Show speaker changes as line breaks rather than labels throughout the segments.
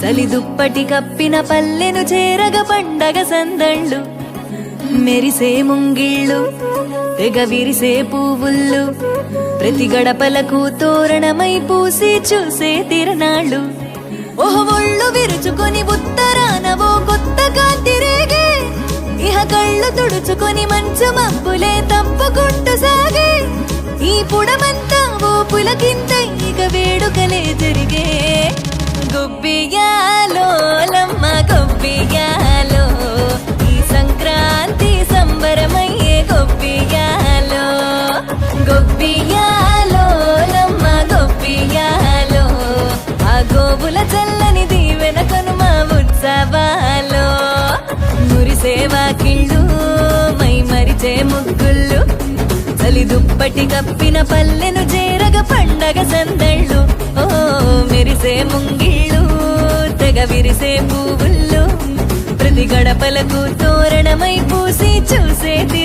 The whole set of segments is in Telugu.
చలి దుప్పటి కప్పిన పల్లెను చేరగ పండగ సందళ్ళు. మెరిసే ముంగిళ్ళు తెగ విరిసే పువ్వుళ్ళు. ప్రతి గడపలకు తోరణమై పూసి చూసే తిరణాళ్ళు. ఓహ ఒళ్ళు విరుచుకొని ఉత్తరానవో కొత్త కాంతి ఇహ కళ్ళు తుడుచుకొని మంచు మబ్బులే తప్పుకుంటూ సాగే. ఈ పుడమంతా ఓ పులకింత ఇక వేడుకలే జరిగే. గొబ్బియాలో మరిచే ముగ్గుళ్ళు. చలి దుప్పటి కప్పిన పల్లెను చేరగ పండగ సందళ్ళు. ఓ మెరిసే ముంగిళ్ళు తెగ విరిసే పువ్వుళ్ళు. ప్రతి గడపలకు తోరణమై పూసి చూసేది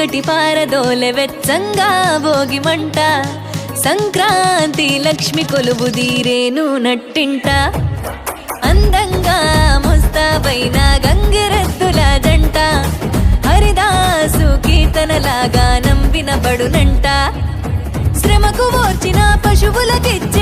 చీకటి పారదోలె వెచ్చంగా భోగి మంట. సంక్రాంతి లక్ష్మి కొలువు దీరేను నట్టింట. అందంగా ముస్తాబైన గంగిరెద్దుల జంట. హరిదాసు కీర్తనలాగా నంబినబడునంట. శ్రమకు ఓర్చిన పశువులకిచ్చి